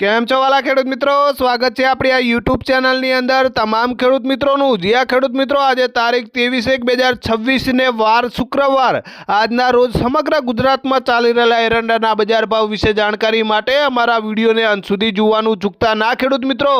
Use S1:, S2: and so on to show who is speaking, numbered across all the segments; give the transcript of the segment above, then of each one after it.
S1: કેમ છો વાલા ખેડૂત મિત્રો? સ્વાગત છે આપણી આ યુટ્યુબ ચેનલની અંદર તમામ ખેડૂત મિત્રોનું. જ્યાં ખેડૂત મિત્રો, આજે તારીખ ત્રેવીસ એક બે હજાર છવ્વીસને વાર શુક્રવાર. આજના રોજ સમગ્ર ગુજરાતમાં ચાલી રહેલા એરંડાના બજાર ભાવ વિશે જાણકારી માટે અમારા વિડીયોને અંત સુધી જોવાનું ચૂકતા ના ખેડૂત મિત્રો.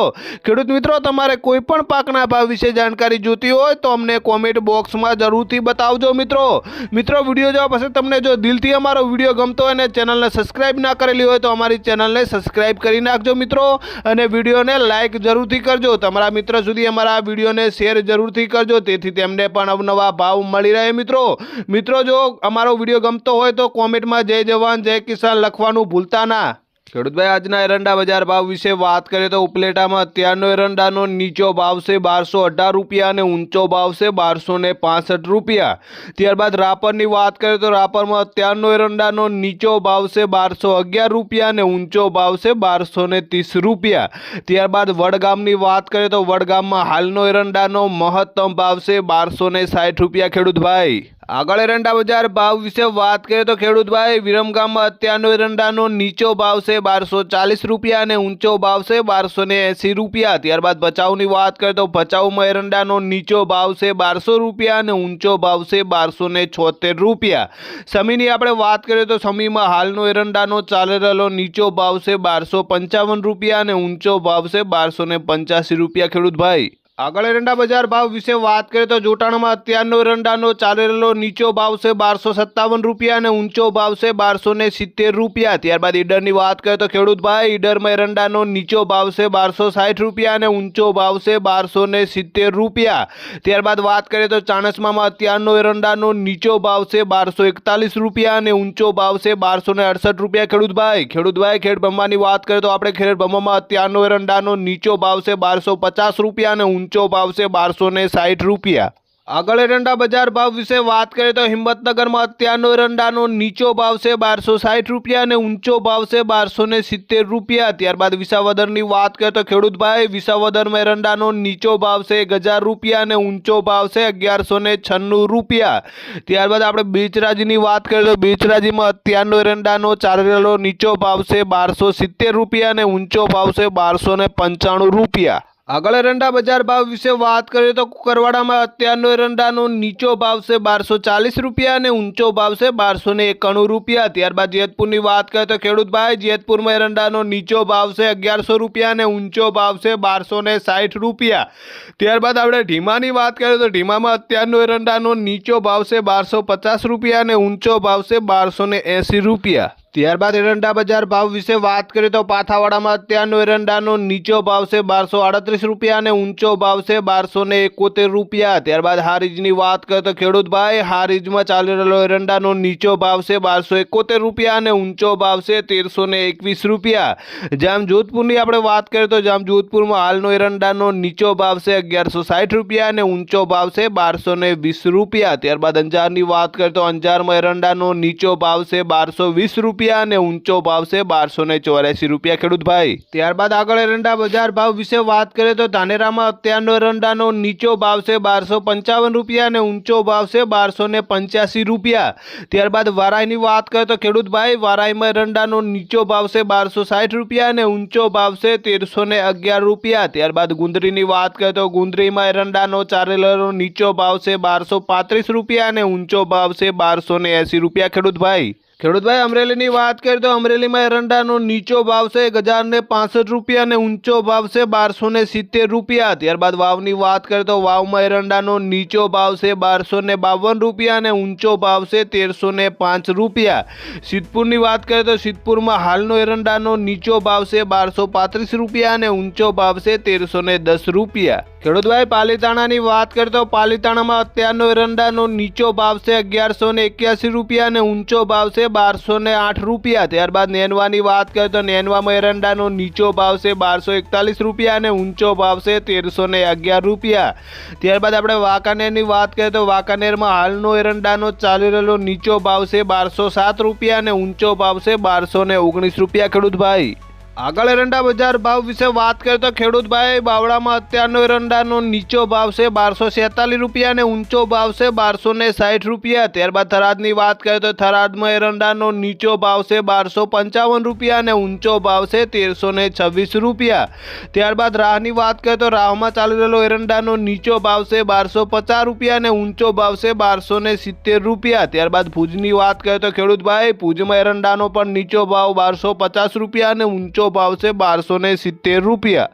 S1: ખેડૂત મિત્રો, તમારે કોઈ પણ પાકના ભાવ વિશે જાણકારી જોતી હોય તો અમને કોમેન્ટ બોક્સમાં જરૂરથી બતાવજો મિત્રો. મિત્રો, વીડિયો જોવા પછી તમને જો દિલથી અમારો વીડિયો ગમતો હોય અને ચેનલને સબસ્ક્રાઇબ ના કરેલી હોય તો અમારી ચેનલને સબસ્ક્રાઇબ કરી નાખજો મિત્રો અને વિડીયોને લાઇક જરૂરથી કરજો. તમારા મિત્ર સુધી અમારા વિડીયોને શેર જરૂરથી કરજો. તેથી તેમને પણ અવનવા ભાવ મળી રહે મિત્રો. મિત્રો, જો અમારો વીડિયો ગમતો હોય તો કોમેન્ટમાં જય જવાન, જય કિસાન લખવાનું ભૂલતા ના. ખેડૂતભાઈ, આજના એરંડા બજાર ભાવ વિશે વાત કરીએ તો ઉપલેટામાં અત્યારનો એરંડાનો નીચો ભાવ છે બારસો અઢાર રૂપિયા અને ઊંચો ભાવ છે બારસો ને પાસઠ રૂપિયા. ત્યારબાદ રાપરની વાત કરીએ તો રાપરમાં અત્યારનો એરંડાનો નીચો ભાવ છે બારસો અગિયાર રૂપિયા અને ઊંચો ભાવ છે બારસો ને ત્રીસ રૂપિયા. ત્યારબાદ વડગામની વાત કરીએ તો વડગામમાં હાલનો એરંડાનો મહત્તમ ભાવ છે બારસો ને સાઠ રૂપિયા. ખેડૂતભાઈ. આગળ એરંડા બજાર ભાવ વિશે વાત કરીએ તો ખેડૂતભાઈ વિરમગામમાં અત્યારનો એરંડાનો નીચો ભાવ છે બારસો ચાલીસ રૂપિયા અને ઊંચો ભાવ છે બારસો ને એંસી રૂપિયા. ત્યારબાદ ભચાઉની વાત કરીએ તો ભચાઉમાં એરંડાનો નીચો ભાવ છે બારસો રૂપિયા અને ઊંચો ભાવ છે બારસો ને છોતેર રૂપિયા. સમીની આપણે વાત કરીએ તો સમીમાં હાલનો એરંડાનો ચાલી રહેલો નીચો ભાવ છે બારસો પંચાવન રૂપિયા અને ઊંચો ભાવ છે બારસો ને પંચ્યાસી રૂપિયા. ખેડૂતભાઈ આગળ એરંડા બજાર ભાવ વિશે વાત કરીએ તો જોટાણામાં અત્યારનો એરંડાનો ચાલેલો નીચો ભાવ છે બારસો સત્તાવન રૂપિયા અને ઊંચો ભાવ છે બારસો ને સિત્તેર રૂપિયા. ત્યારબાદ ઈડરની વાત કરીએ તો ખેડૂતભાઈ ઈડરમાં એરંડાનો નીચો ભાવ છે બારસો સાઠ રૂપિયા અને ઊંચો ભાવ છે બારસો ને સિત્તેર રૂપિયા. ત્યારબાદ વાત કરીએ તો ચાણસમામાં અત્યારનો એરંડાનો નીચો ભાવ છે બારસો એકતાલીસ રૂપિયા અને ઊંચો ભાવ છે બારસો ને અડસઠ રૂપિયા ખેડૂતભાઈ ખેડૂતભાઈ ખેડ બ્રહ્માની વાત કરીએ તો આપણે ખેડ બ્રહ્મામાં અત્યારનો એરંડાનો નીચો ભાવ છે બારસો પચાસ રૂપિયા અને ઊંચો ભાવ છે બારસો ને સાઠ રૂપિયા. આગળ એરંડા બજાર ભાવ વિશે વાત કરીએ તો હિંમતનગરમાં અત્યારનો એરંડાનો નીચો ભાવ છે બારસો સાઠ રૂપિયા અને ઊંચો ભાવ છે બારસો ને સિત્તેર રૂપિયા. ત્યારબાદ વિસાવદરની વાત કરીએ તો ખેડૂતભાઈ, વિસાવદરમાં એરંડાનો નીચો ભાવ છે એક હજાર રૂપિયા અને ઊંચો ભાવ છે અગિયારસો ને છન્નું રૂપિયા. ત્યારબાદ આપણે બેચરાજીની વાત કરીએ તો બેચરાજીમાં અત્યારનો એરંડાનો ચાલેલો નીચો ભાવ છે બારસો સિત્તેર રૂપિયા અને ઊંચો ભાવ છે બારસો ને પંચાણું રૂપિયા. આગળ એરંડા બજાર ભાવ વિશે વાત કરીએ તો કુકરવાડામાં અત્યારનો એરંડાનો નીચો ભાવ છે બારસો ચાલીસ રૂપિયા અને ઊંચો ભાવ છે બારસો ને એકાણું રૂપિયા. ત્યારબાદ જેતપુરની વાત કરીએ તો ખેડૂતભાઈ, જેતપુરમાં એરંડાનો નીચો ભાવ છે અગિયારસો રૂપિયા અને ઊંચો ભાવ છે બારસો સાઠ રૂપિયા. ત્યારબાદ આપણે ઢીમાની વાત કરીએ તો ઢીમામાં અત્યારનો એરંડાનો નીચો ભાવ છે બારસો પચાસ રૂપિયા અને ઊંચો ભાવ છે બારસો એંસી રૂપિયા. ત્યારબાદ એરંડા બજાર ભાવ વિશે વાત કરીએ તો પાથાવાડામાં અત્યારનો એરંડાનો નીચો ભાવ છે બારસો આડત્રીસ રૂપિયા અને ઊંચો ભાવ છે બારસો ને એકોતેર રૂપિયા. ત્યારબાદ હારીજની વાત કરીએ તો ખેડૂતભાઈ હારીજમાં ચાલી રહેલો એરંડાનો નીચો ભાવ છે બારસો એકોતેર રૂપિયા અને ઊંચો ભાવ છે તેરસો ને એકવીસ રૂપિયા. જામ જોધપુરની આપણે વાત કરીએ તો જામ જોધપુરમાં હાલનો એરંડાનો નીચો ભાવ છે અગિયારસો સાઠ રૂપિયા અને ઊંચો ભાવ છે બારસો ને વીસ રૂપિયા. ત્યારબાદ અંજારની વાત કરીએ તો અંજારમાં એરંડાનો નીચો ભાવ છે બારસો વીસ રૂપિયા. અને ઊંચો ભાવ છે બારસો ને ચોર્યાસી રૂપિયા ખેડૂતભાઈ ત્યારબાદ આગળ એરંડા બજાર ભાવ વિશે વાત કરીએ તો ધાનેરામાં અત્યારનો એરંડાનો નીચો ભાવ છે બારસો પંચાવન રૂપિયા અને ઊંચો ભાવ છે બારસો ને પંચ્યાસી રૂપિયા. ત્યારબાદ વારાઈની વાત કરીએ તો ખેડૂત ભાઈ વારાઈમાં એરંડાનો નીચો ભાવ છે બારસો સાઠ રૂપિયા અને ઊંચો ભાવ છે તેરસો ને અગિયાર રૂપિયા. ત્યારબાદ ગુંદરીની વાત કરીએ તો ગુંદરીમાં એરંડાનો ચારેલરનો નીચો ભાવ છે બારસો પાંત્રીસ રૂપિયા અને ઊંચો ભાવ છે બારસો ને એંસી રૂપિયા ખેડૂતભાઈ ખેડૂતભાઈ, અમરેલીની વાત કરીએ તો અમરેલીમાં એરંડાનો નીચો ભાવ છે એક હજારને પાસઠ રૂપિયા અને ઊંચો ભાવ છે બારસો ને સિત્તેર રૂપિયા. ત્યારબાદ વાવની વાત કરીએ તો વાવમાં એરંડાનો નીચો ભાવ છે બારસો ને બાવન રૂપિયા અને ઊંચો ભાવ છે તેરસો ને પાંચ રૂપિયા. સિદ્ધપુરની વાત કરીએ તો સિદ્ધપુરમાં હાલનો એરંડાનો નીચો ભાવ છે બારસો પાંત્રીસ રૂપિયા અને ઊંચો ભાવ છે તેરસો ને દસ રૂપિયા. ખેડૂતભાઈ, પાલીતાણાની વાત કરીએ તો પાલીતાણામાં અત્યારનો એરંડાનો નીચો ભાવ છે અગિયારસો ને એક્યાસી રૂપિયા અને ઊંચો ભાવ છે બારસો ને આઠ રૂપિયા. ત્યારબાદ નેનવાની વાત કરીએ તો નેનવામાં એરંડાનો નીચો ભાવ છે બારસો એકતાલીસ રૂપિયા અને ઊંચો ભાવ છે તેરસો ને અગિયાર રૂપિયા. ત્યારબાદ આપણે વાંકાનેરની વાત કરીએ તો વાંકાનેરમાં હાલનો એરંડાનો ચાલી રહેલો નીચો ભાવ છે બારસો સાત રૂપિયા અને ઊંચો ભાવ છે બારસો ઓગણીસ રૂપિયા. ખેડૂતભાઈ આગળ એરંડા બજાર ભાવ વિશે વાત કરીએ તો ખેડૂત ભાઈ બાવળામાં અત્યારનો એરંડાનો નીચો ભાવ છે બારસો છેતાલીસ રૂપિયા અને ઊંચો ભાવ છે બારસો ને સાઠ રૂપિયા. ત્યારબાદ થરાદની વાત કરીએ તો થરાદમાં એરંડાનો નીચો ભાવ છે બારસો પંચાવન રૂપિયા અને ઊંચો ભાવ છે તેરસો ને છવ્વીસ રૂપિયા. ત્યારબાદ રાહની વાત કરીએ તો રાહમાં ચાલી રહેલો એરંડાનો નીચો ભાવ છે બારસો પચાસ રૂપિયા અને ઊંચો ભાવ છે બારસો ને સિત્તેર રૂપિયા. ત્યારબાદ ભુજની વાત કરીએ તો ખેડૂત ભાઈ ભુજમાં એરંડાનો પણ નીચો ભાવ બારસો પચાસ રૂપિયા અને ઊંચો ભાવ છે બારસો સિત્તેર રૂપિયા.